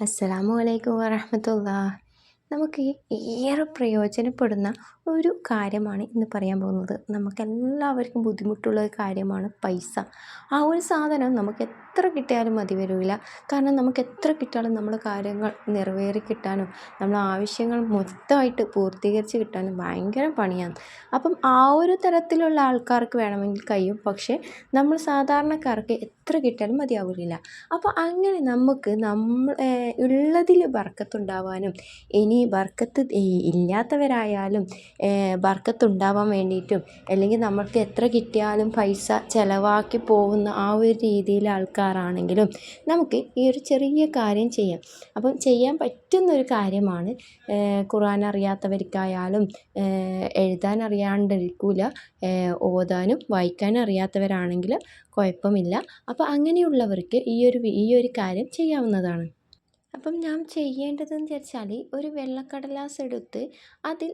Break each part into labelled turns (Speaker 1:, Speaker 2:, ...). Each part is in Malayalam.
Speaker 1: അസ്സലാമു അലൈക്കും വറഹമത്തുള്ള നമുക്ക് ഏറെ പ്രയോജനപ്പെടുന്ന ഒരു കാര്യമാണ് ഇന്ന് പറയാൻ പോകുന്നത്. നമുക്കെല്ലാവർക്കും ബുദ്ധിമുട്ടുള്ള ഒരു കാര്യമാണ് പൈസ. ആ ഒരു സാധനം നമുക്ക് എത്ര കിട്ടിയാലും മതി വരില്ല കാരണം നമുക്ക് എത്ര കിട്ടിയാലും നമ്മൾ കാര്യങ്ങൾ നിറവേറി കിട്ടാനും നമ്മുടെ ആവശ്യങ്ങൾ മൊത്തമായിട്ട് പൂർത്തീകരിച്ച് കിട്ടാനും ഭയങ്കര പണിയാണ്. അപ്പം ആ ഒരു തരത്തിലുള്ള ആൾക്കാർക്ക് വേണമെങ്കിൽ കഴിയും. പക്ഷേ നമ്മൾ സാധാരണക്കാർക്ക് എത്ര കിട്ടിയാലും മതിയാവില്ല അപ്പോൾ അങ്ങനെ നമുക്ക് നമ്മൾ ഉള്ളതിൽ ബർക്കത്തുണ്ടാവാനും ഇനി ബർക്കത്ത് ഇല്ലാത്തവരായാലും ബർക്കത്തുണ്ടാവാൻ വേണ്ടിയിട്ടും അല്ലെങ്കിൽ നമ്മൾക്ക് എത്ര കിട്ടിയാലും പൈസ ചിലവാക്കി പോകുന്ന ആ ഒരു രീതിയിലെ ആൾക്കാരാണെങ്കിലും നമുക്ക് ഈ ഒരു ചെറിയ കാര്യം ചെയ്യാം. അപ്പം ചെയ്യാൻ പറ്റുന്നൊരു കാര്യമാണ് ഖുർആൻ അറിയാത്തവർക്കായാലും എഴുതാൻ അറിയാണ്ടിരിക്കില്ല ഓതാനും വായിക്കാനും അറിയാത്തവരാണെങ്കിൽ കുഴപ്പമില്ല. അപ്പോൾ അങ്ങനെയുള്ളവർക്ക് ഈ ഒരു ഈ ഒരു കാര്യം ചെയ്യാവുന്നതാണ്. അപ്പം ഞാൻ ചെയ്യേണ്ടതെന്ന് വെച്ചാൽ ഒരു വെള്ളക്കടലാസ് എടുത്ത് അതിൽ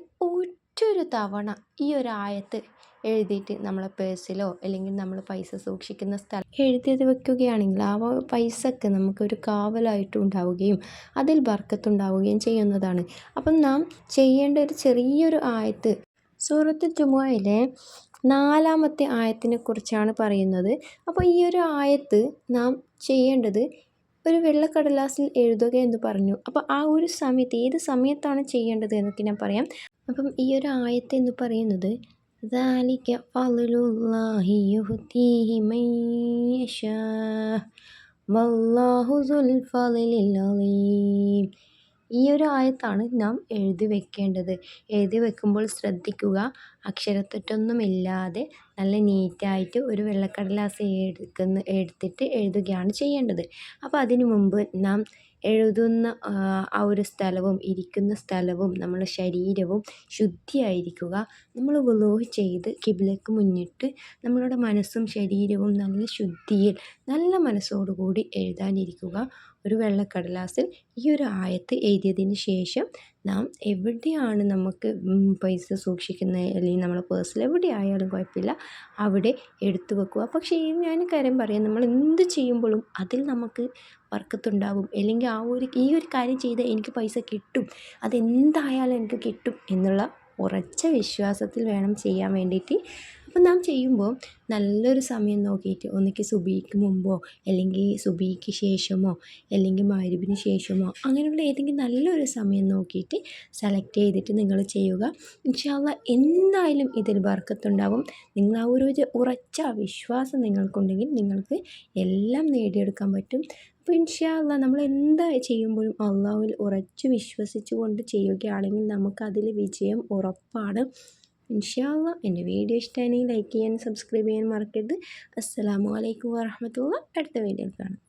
Speaker 1: ഒറ്റൊരു തവണ ഈ ഒരു ആയത്ത് എഴുതിയിട്ട് നമ്മളെ പേഴ്സിലോ അല്ലെങ്കിൽ നമ്മൾ പൈസ സൂക്ഷിക്കുന്ന സ്ഥലം എഴുതിയത് വെക്കുകയാണെങ്കിൽ ആ പൈസക്ക് നമുക്കൊരു കാവലായിട്ട് ഉണ്ടാവുകയും അതിൽ ബർക്കത്തുണ്ടാവുകയും ചെയ്യുന്നതാണ്. അപ്പം നാം ചെയ്യേണ്ട ഒരു ചെറിയൊരു ആയത്ത്. സൂറത്ത് ജുമുഅയിലെ നാലാമത്തെ ആയത്തിനെ കുറിച്ചാണ് പറയുന്നത്. അപ്പോൾ ഈ ഒരു ആയത്ത് നാം ചെയ്യേണ്ടത് ഒരു വെള്ളക്കടലാസിൽ എഴുതുക എന്ന് പറഞ്ഞു. അപ്പോൾ ആ ഒരു സമയത്ത് ഏത് സമയത്താണ് ചെയ്യേണ്ടത് എന്നൊക്കെ ഞാൻ പറയാം. അപ്പം ഈ ഒരു ആയത്ത് എന്ന് പറയുന്നത് ذلك فضل الله يؤتيه من يشاء والله ذو الفضل العظيم ഈ ഒരു ആയത്താണ് നാം എഴുതി വെക്കേണ്ടത് എഴുതി വെക്കുമ്പോൾ ശ്രദ്ധിക്കുക അക്ഷരത്തെറ്റൊന്നുമില്ലാതെ നല്ല നീറ്റായിട്ട് ഒരു വെള്ളക്കടലാസ് എടുക്കുന്ന എടുത്തിട്ട് എഴുതുകയാണ് ചെയ്യേണ്ടത് അപ്പോൾ അതിനു മുമ്പ് നാം എഴുതുന്ന ആ ഒരു സ്ഥലവും ഇരിക്കുന്ന സ്ഥലവും നമ്മുടെ ശരീരവും ശുദ്ധിയായിരിക്കുക. നമ്മൾ വുളൂഹ് ചെയ്ത് കിബിലേക്ക് മുന്നിട്ട് നമ്മളുടെ മനസ്സും ശരീരവും നല്ല ശുദ്ധിയിൽ നല്ല മനസ്സോടുകൂടി എഴുതാനിരിക്കുക. ഒരു വെള്ളക്കടലാസിൽ ഈ ഒരു ആയത്ത് എഴുതിയതിന് ശേഷം നാം എവിടെയാണ് നമുക്ക് പൈസ സൂക്ഷിക്കുന്നത് അല്ലെങ്കിൽ നമ്മുടെ പേഴ്സിൽ എവിടെ ആയാലും കുഴപ്പമില്ല. അവിടെ എടുത്തു വെക്കുക. പക്ഷേ ഞാൻ കാര്യം പറയാം. നമ്മൾ എന്ത് ചെയ്യുമ്പോഴും അതിൽ നമുക്ക് വർക്കത്തുണ്ടാവും. അല്ലെങ്കിൽ ആ ഒരു ഈ ഒരു കാര്യം ചെയ്താൽ എനിക്ക് പൈസ കിട്ടും. അതെന്തായാലും എനിക്ക് കിട്ടും എന്നുള്ള ഉറച്ച വിശ്വാസത്തിൽ വേണം ചെയ്യാൻ വേണ്ടിയിട്ട് അപ്പം നാം ചെയ്യുമ്പോൾ നല്ലൊരു സമയം നോക്കിയിട്ട് ഒന്നിക്ക് സുബിക്ക് മുമ്പോ അല്ലെങ്കിൽ സുബിക്ക് ശേഷമോ അല്ലെങ്കിൽ മഗ്‌രിബിന് ശേഷമോ അങ്ങനെയുള്ള ഏതെങ്കിലും നല്ലൊരു സമയം നോക്കിയിട്ട് സെലക്ട് ചെയ്തിട്ട് നിങ്ങൾ ചെയ്യുക. ഇൻഷാല്ല എന്തായാലും ഇതിൽ ബർക്കത്തുണ്ടാവും. നിങ്ങൾ ആ ഒരു ഉറച്ച വിശ്വാസം നിങ്ങൾക്കുണ്ടെങ്കിൽ നിങ്ങൾക്ക് എല്ലാം നേടിയെടുക്കാൻ പറ്റും. അപ്പോൾ ഇൻഷാല്ല നമ്മൾ എന്താ ചെയ്യുമ്പോഴും അള്ളാഹുവിൽ ഉറച്ചു വിശ്വസിച്ച് കൊണ്ട് ചെയ്യുകയാണെങ്കിൽ നമുക്കതിൽ വിജയം ഉറപ്പാണ്. ഇൻഷാ അള്ളാ എന്റെ വീഡിയോ ഇഷ്ടമാണെങ്കിൽ ലൈക്ക് ചെയ്യാൻ സബ്സ്ക്രൈബ് ചെയ്യാൻ മറക്കരുത്. അസ്സാം വലൈക്കും വാഹമത്തുള്ള അടുത്ത വീഡിയോയിൽ കാണാം.